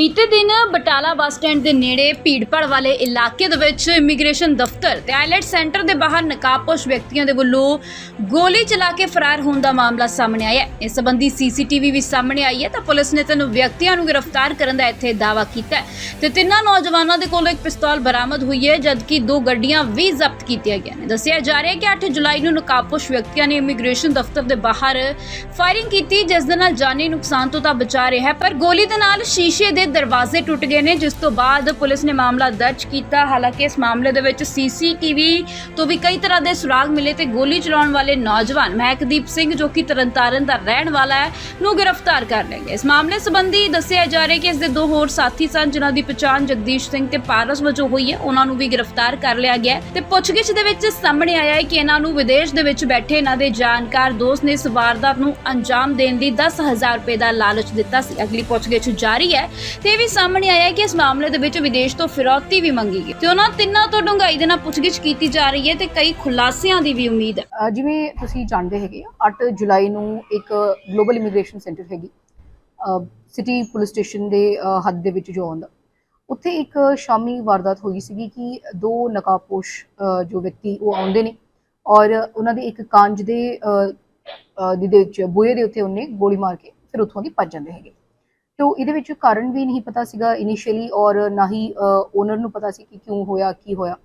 ਬੀਤੇ ਦਿਨ Batala bus stand ਦੇ ਨੇੜੇ ਭੀੜਭੜ ਵਾਲੇ ਇਲਾਕੇ ਦੇ ਵਿੱਚ ਇਮੀਗ੍ਰੇਸ਼ਨ ਦਫ਼ਤਰ ਤੇ ਆਈਲੈਟ ਸੈਂਟਰ ਦੇ ਬਾਹਰ ਨਕਾਬਪੋਸ਼ ਵਿਅਕਤੀਆਂ ਦੇ ਵੱਲੋਂ ਗੋਲੀ ਚਲਾ ਕੇ ਫਰਾਰ ਹੋਣ ਦਾ ਮਾਮਲਾ ਸਾਹਮਣੇ ਆਇਆ ਹੈ। ਇਸ ਸੰਬੰਧੀ ਸੀਸੀਟੀਵੀ ਵੀ ਸਾਹਮਣੇ ਆਈ ਹੈ ਤਾਂ ਪੁਲਿਸ ਨੇ ਤਿੰਨ ਵਿਅਕਤੀਆਂ ਨੂੰ ਗ੍ਰਿਫਤਾਰ ਕਰਨ ਦਾ ਇੱਥੇ ਦਾਅਵਾ ਕੀਤਾ ਹੈ ਤੇ ਤਿੰਨਾਂ ਨੌਜਵਾਨਾਂ ਦੇ ਕੋਲੋਂ ਇੱਕ ਪਿਸਤੌਲ ਬਰਾਮਦ ਹੋਈ ਹੈ, ਜਦਕਿ ਦੋ ਗੱਡੀਆਂ ਵੀ ਜ਼ਬਤ ਕੀਤੀਆਂ ਗਈਆਂ ਨੇ। ਦੱਸਿਆ ਜਾ ਰਿਹਾ ਹੈ ਕਿ 8 ਜੁਲਾਈ ਨੂੰ ਨਕਾਬਪੋਸ਼ ਵਿਅਕਤੀਆਂ ਨੇ ਇਮੀਗ੍ਰੇਸ਼ਨ ਦਫ਼ਤਰ ਦੇ ਬਾਹਰ ਫਾਇਰਿੰਗ ਕੀਤੀ, ਜਿਸ ਦੇ ਨਾਲ ਜਾਨੀ ਨੁਕਸਾਨ ਤੋਂ ਤਾਂ ਬਚਾ ਰਿਹਾ ਪਰ ਗੋਲੀ ਦੇ ਨਾਲ ਸ਼ੀਸ਼ੇ ਦੇ ਦਰਵਾਜ਼ੇ ਟੁੱਟ ਗਏ ਨੇ, ਜਿਸ ਤੋਂ ਬਾਅਦ ਪੁਲਿਸ ਨੇ ਮਾਮਲਾ ਦਰਜ ਕੀਤਾ। ਹਾਲਾਂਕਿ ਇਸ ਮਾਮਲੇ ਦੇ ਵਿੱਚ ਸੀਸੀਟੀਵੀ ਤੋਂ ਵੀ ਕਈ ਤਰ੍ਹਾਂ ਦੇ ਸੁਰਾਗ ਮਿਲੇ ਤੇ ਗੋਲੀ ਚਲਾਉਣ ਵਾਲੇ ਨੌਜਵਾਨ ਮਹਿਕਦੀਪ ਸਿੰਘ, ਜੋ ਕਿ ਤਰਨਤਾਰਨ ਦਾ ਰਹਿਣ ਵਾਲਾ ਹੈ, ਨੂੰ ਗ੍ਰਿਫਤਾਰ ਕਰ ਲਿਆ ਗਿਆ। ਇਸ ਮਾਮਲੇ ਸੰਬੰਧੀ ਦੱਸਿਆ ਜਾ ਰਿਹਾ ਕਿ ਇਸ ਦੇ ਦੋ ਹੋਰ ਸਾਥੀ ਸਨ, ਜਿਨ੍ਹਾਂ ਦੀ ਪਛਾਣ ਜਗਦੀਸ਼ ਸਿੰਘ ਤੇ ਪਾਰਸ ਵਜੋਂ ਹੋਈ ਹੈ। ਉਹਨਾਂ ਨੂੰ ਵੀ ਗ੍ਰਿਫਤਾਰ ਕਰ ਲਿਆ ਗਿਆ ਤੇ ਪੁੱਛਗਿੱਛ ਦੇ ਵਿੱਚ ਸਾਹਮਣੇ ਆਇਆ ਹੈ ਕਿ ਇਹਨਾਂ ਨੂੰ ਵਿਦੇਸ਼ ਦੇ ਵਿੱਚ ਬੈਠੇ ਇਹਨਾਂ ਦੇ ਜਾਣਕਾਰ ਦੋਸਤ ਨੇ ਇਸ ਵਾਰਦਾਤ ਨੂੰ ਅੰਜਾਮ ਦੇਣ ਦੀ 10000 ਰੁਪਏ ਦਾ ਲਾਲਚ ਦਿੱਤਾ ਸੀ। ਅਗਲੀ ਪੁੱਛਗਿੱਛ ਜਾਰੀ ਹੈ ਤੇ ਇਹ ਵੀ ਸਾਹਮਣੇ ਆਇਆ ਕਿ ਇਸ ਮਾਮਲੇ ਦੇ ਵਿੱਚ ਵਿਦੇਸ਼ ਤੋਂ ਫਿਰੌਤੀ ਵੀ ਮੰਗੀ ਗਈ। ਤੇ ਉਹਨਾਂ ਤਿੰਨਾਂ ਤੋਂ ਡੂੰਘਾਈ ਦੇ ਨਾਲ ਪੁੱਛਗਿੱਛ ਕੀਤੀ ਜਾ ਰਹੀ ਹੈ ਤੇ ਕਈ ਖੁਲਾਸਿਆਂ ਦੀ ਵੀ ਉਮੀਦ ਹੈ। ਅਹ ਜਿਵੇਂ ਤੁਸੀਂ ਜਾਣਦੇ ਹੈਗੇ ਆ, 8 ਜੁਲਾਈ ਨੂੰ ਇੱਕ ਗਲੋਬਲ ਇਮੀਗ੍ਰੇਸ਼ਨ ਸੈਂਟਰ ਹੈਗੀ। ਸਿਟੀ ਪੁਲਿਸ ਸਟੇਸ਼ਨ ਦੇ ਅਹ, ਹੱਦ ਦੇ ਵਿੱਚ ਜੋ ਆਉਂਦਾ। ਉੱਥੇ ਇੱਕ ਸ਼ਾਮੀ ਵਾਰਦਾਤ ਹੋਈ ਸੀਗੀ ਕਿ ਦੋ ਨਕਾਬਪੋਸ਼ ਅਹ, ਜੋ ਵਿਅਕਤੀ ਉਹ ਆਉਂਦੇ ਨੇ ਔਰ ਉਹਨਾਂ ਦੇ ਇੱਕ ਕਾਂਜ ਦੇ ਅਹ, ਅਹ, ਦੇ ਵਿੱਚ ਬੂਹੇ ਦੇ ਉੱਤੇ ਉਹਨੇ ਗੋਲੀ ਮਾਰ ਕੇ ਫਿਰ ਉੱਥੋਂ ਦੀ ਭੱਜ ਜਾਂਦੇ ਹੈਗੇ। ਤੋ ਇਹਦੇ ਵਿੱਚ ਕਾਰਨ ਵੀ ਨਹੀਂ ਪਤਾ ਸੀਗਾ ਇਨੀਸ਼ੀਅਲੀ ਔਰ ਨਾ ਹੀ ਓਨਰ ਨੂੰ ਪਤਾ ਸੀ ਕਿ ਕਿਉਂ ਹੋਇਆ, ਕੀ ਹੋਇਆ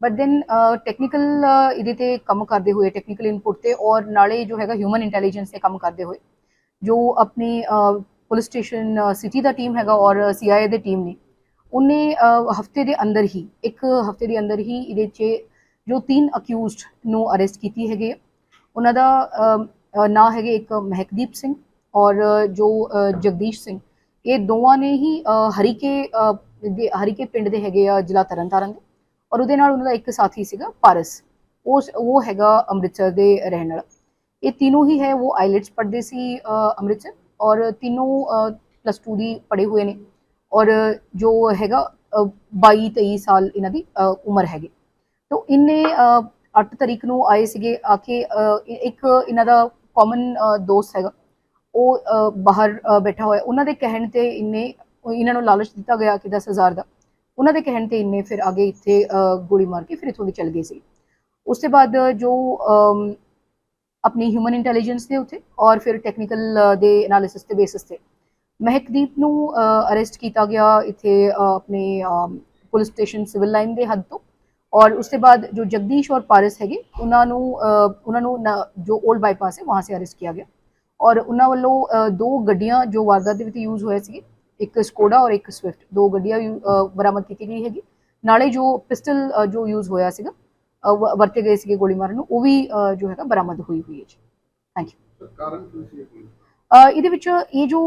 ਬਟ ਦੈਨ ਟੈਕਨੀਕਲ ਇਹਦੇ ਤੇ ਕੰਮ ਕਰਦੇ ਹੋਏ ਟੈਕਨੀਕਲ ਇਨਪੁਟ ਤੇ ਔਰ ਨਾਲੇ ਜੋ ਹੈਗਾ ਹਿਊਮਨ ਇੰਟੈਲੀਜੈਂਸ ਤੇ ਕੰਮ ਕਰਦੇ ਹੋਏ, ਜੋ ਆਪਣੀ ਪੁਲਿਸ ਸਟੇਸ਼ਨ ਸਿਟੀ ਦਾ ਟੀਮ ਹੈਗਾ ਔਰ ਸੀਆਈਏ ਦੇ ਟੀਮ ਨੇ, ਉਹਨੇ ਹਫ਼ਤੇ ਦੇ ਅੰਦਰ ਹੀ, ਇੱਕ ਹਫ਼ਤੇ ਦੇ ਅੰਦਰ ਹੀ ਇਹਦੇ 'ਚ ਜੋ ਤਿੰਨ ਅਕਿਊਜ਼ਡ ਨੂੰ ਅਰੈਸਟ ਕੀਤੀ ਹੈਗੇ ਆ। ਉਹਨਾਂ ਦਾ ਨਾਂ ਹੈਗੇ ਇੱਕ ਮਹਿਕਦੀਪ ਸਿੰਘ ਔਰ ਜੋ ਜਗਦੀਸ਼ ਸਿੰਘ ਇਹ ਦੋਵਾਂ ਨੇ ਹੀ ਹਰੀਕੇ ਦੇ ਹਰੀਕੇ ਪਿੰਡ ਦੇ ਹੈਗੇ ਆ ਜ਼ਿਲ੍ਹਾ ਤਰਨਤਾਰਨ ਦੇ। ਔਰ ਉਹਦੇ ਨਾਲ ਉਹਨਾਂ ਦਾ ਇੱਕ ਸਾਥੀ ਸੀਗਾ ਪਾਰਸ। ਉਸ ਉਹ ਹੈਗਾ ਅੰਮ੍ਰਿਤਸਰ ਦੇ ਰਹਿਣ ਵਾਲਾ। ਇਹ ਤਿੰਨੋਂ ਹੀ ਹੈ ਉਹ ਆਈਲੈਟਸ ਪੜ੍ਹਦੇ ਸੀ ਅੰਮ੍ਰਿਤਸਰ। ਔਰ ਤਿੰਨੋਂ ਪਲੱਸ 2 ਦੀ ਪੜ੍ਹੇ ਹੋਏ ਨੇ। ਔਰ ਜੋ ਹੈਗਾ ਅ, 22 23 ਸਾਲ ਇਹਨਾਂ ਦੀ ਉਮਰ ਹੈਗੀ। ਤੋ ਇਹਨੇ 8 ਤਰੀਕ ਨੂੰ ਆਏ ਸੀਗੇ ਆ ਕੇ ਇੱਕ ਇਹਨਾਂ ਦਾ ਕਾਮਨ ਦੋਸਤ ਹੈਗਾ। ਉਹ ਬਾਹਰ ਬੈਠਾ ਹੋਇਆ। ਉਹਨਾਂ ਦੇ ਕਹਿਣ ਤੇ ਇੰਨੇ ਇਹਨਾਂ ਨੂੰ ਲਾਲਚ ਦਿੱਤਾ ਗਿਆ ਕਿ 10000 ਦਾ। ਉਹਨਾਂ ਦੇ ਕਹਿਣ ਤੇ ਇੰਨੇ ਫਿਰ ਅੱਗੇ ਇੱਥੇ ਗੋਲੀ ਮਾਰ ਕੇ ਫਿਰ ਇੱਥੋਂ ਦੀ ਚਲ ਗਏ ਸੀ। ਉਸ ਤੋਂ ਬਾਅਦ ਜੋ ਅਮ, ਆਪਣੀ ਹਿਊਮਨ ਇੰਟੈਲੀਜੈਂਸ ਦੇ ਉੱਤੇ ਔਰ ਫਿਰ ਟੈਕਨੀਕਲ ਦੇ ਐਨਾਲਿਸਿਸ ਤੇ ਬੇਸਿਸ ਤੇ ਮਹਿਕਦੀਪ ਨੂੰ ਅਰੈਸਟ ਕੀਤਾ ਗਿਆ ਇੱਥੇ ਆਪਣੇ ਪੁਲਿਸ ਸਟੇਸ਼ਨ ਸਿਵਲ ਲਾਈਨ ਦੇ ਹੱਦ ਤੋਂ। ਔਰ ਉਸ ਤੋਂ ਬਾਅਦ ਜੋ ਜਗਦੀਸ਼ ਔਰ ਪਾਰਸ ਹੈਗੇ ਉਹਨਾਂ ਨੂੰ ਉਹਨਾਂ ਨੂੰ ਜੋ 올ਡ ਬਾਈਪਾਸ ਹੈ ਵਹਾਂ ਸੇ ਅਰੈਸਟ ਕੀਤਾ ਗਿਆ। ਔਰ ਉਹਨਾਂ ਵੱਲੋਂ ਦੋ ਗੱਡੀਆਂ ਜੋ ਵਾਰਦਾਤ ਦੇ ਵਿੱਚ ਯੂਜ਼ ਹੋਏ ਸੀ ਇੱਕ ਸਕੋਡਾ ਔਰ ਇੱਕ ਸਵਿਫਟ ਦੋ ਗੱਡੀਆਂ ਬਰਾਮਦ ਕੀਤੀ ਗਈ ਹੈਗੀ। ਨਾਲੇ ਜੋ ਪਿਸਟਲ ਜੋ ਯੂਜ਼ ਹੋਇਆ ਸੀਗਾ ਵਰਤੇ ਗਏ ਸੀਗੇ ਗੋਲੀ ਮਾਰਨ ਨੂੰ ਉਹ ਵੀ ਜੋ ਹੈਗਾ ਬਰਾਮਦ ਹੋਈ ਹੋਈ ਹੈ ਜੀ। ਥੈਂਕ ਯੂ ਇਹਦੇ ਵਿੱਚ ਇਹ ਜੋ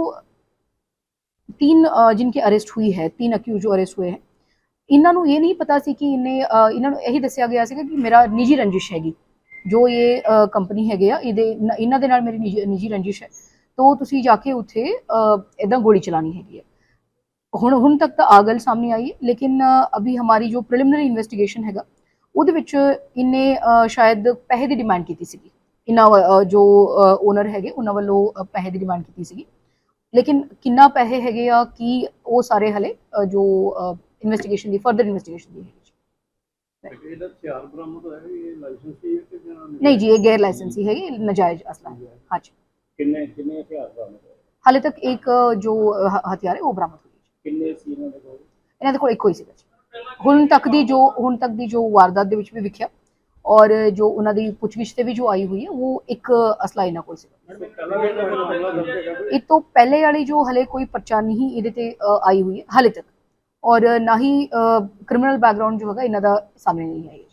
ਤਿੰਨ ਜਿਨਕੀ ਅਰੈਸਟ ਹੋਈ ਹੈ ਤਿੰਨ ਅਕਿਊਜ਼ ਜੋ ਅਰੈਸਟ ਹੋਏ ਹੈ ਇਹਨਾਂ ਨੂੰ ਇਹ ਨਹੀਂ ਪਤਾ ਸੀ ਕਿ ਇਹਨੇ ਇਹਨਾਂ ਨੂੰ ਇਹੀ ਦੱਸਿਆ ਗਿਆ ਸੀਗਾ ਕਿ ਮੇਰਾ ਨਿੱਜੀ ਰੰਜਿਸ਼ ਹੈਗੀ। ਜੋ ਇਹ ਕੰਪਨੀ ਹੈਗੇ ਆ, ਇਹਦੇ ਇਹਨਾਂ ਦੇ ਨਾਲ ਮੇਰੀ ਨਿੱਜੀ ਨਿੱਜੀ ਰੰਜਿਸ਼ ਹੈ। ਤੋਂ ਤੁਸੀਂ ਜਾ ਕੇ ਉੱਥੇ ਇਦਾਂ ਗੋਲੀ ਚਲਾਣੀ ਹੈਗੀ ਹੈ। ਹੁਣ ਹੁਣ ਤੱਕ ਤਾਂ ਆ ਗੱਲ ਸਾਹਮਣੇ ਆਈ, ਲੇਕਿਨ ਅਭੀ ਹਮਾਰੀ ਜੋ ਪ੍ਰੀਲਿਮਿਨਰੀ ਇਨਵੈਸਟੀਗੇਸ਼ਨ ਹੈਗਾ, ਉਹਦੇ ਵਿੱਚ ਇਹਨੇ ਸ਼ਾਇਦ ਪੈਸੇ ਦੀ ਡਿਮਾਂਡ ਕੀਤੀ ਸੀਗੀ। ਇਹਨਾਂ ਜੋ ਓਨਰ ਹੈਗੇ, ਉਹਨਾਂ ਵੱਲੋਂ ਪੈਸੇ ਦੀ ਡਿਮਾਂਡ ਕੀਤੀ ਸੀਗੀ। ਲੇਕਿਨ ਕਿੰਨਾ ਪੈਸੇ ਹੈਗੇ ਆ, ਕੀ ਉਹ ਸਾਰੇ ਹਲੇ ਜੋ ਇਨਵੈਸਟੀਗੇਸ਼ਨ ਦੀ ਫਰਦਰ ਇਨਵੈਸਟੀਗੇਸ਼ਨ ਦੀ ਨਹੀਂ? ਜੀ ਇਹ ਗੈਰ ਲਾਇਸੈਂਸੀ ਹੈ ਇਹ ਨਜਾਇਜ਼ ਅਸਲਾ ਹੈ। ਹਾਂਜੀ। ਕਿੰਨੇ ਕਿੰਨੇ ਹਥਿਆਰ ਬਰਾਮਦ ਹੋਏ? ਹਾਲੇ ਤੱਕ ਇੱਕ ਜੋ ਹਥਿਆਰ ਹੈ ਉਹ ਬਰਾਮਦ ਹੋਈ ਕਿੰਨੇ ਸੀ ਇਹਨਾਂ ਦੇ ਕੋਲ? ਇਹਨਾਂ ਦੇ ਕੋਲ ਇੱਕੋ ਹੀ ਸੀਗਾ ਹੁਣ ਤੱਕ ਦੀ ਜੋ ਹੁਣ ਤੱਕ ਦੀ ਜੋ ਵਾਰਦਾਤ ਦੇ ਵਿੱਚ ਵੀ ਵਿਖਿਆ ਔਰ ਜੋ ਉਹਨਾਂ ਦੀ ਪੁੱਛਗਿੱਛ ਤੇ ਵੀ ਜੋ ਆਈ ਹੋਈ ਹੈ ਉਹ ਇੱਕ ਅਸਲਾ ਇਹਨਾਂ ਕੋਲ ਹੈਗਾ ਕੋਈ? ਇਹ ਤੋਂ ਪਹਿਲੇ ਵਾਲੀ ਜੋ ਹਲੇ ਕੋਈ ਪਰਚਾ ਨਹੀਂ ਇਹਦੇ ਤੇ ਆਈ ਹੋਈ ਹੈ ਹਲੇ ਤੱਕ। ਔਰ ਨਾ ਹੀ ਕ੍ਰਿਮੀਨਲ ਬੈਕਗ੍ਰਾਉਂਡ ਜੋ ਹੈਗਾ ਇਹਨਾਂ ਦਾ ਸਾਹਮਣੇ ਨਹੀਂ ਆਈ।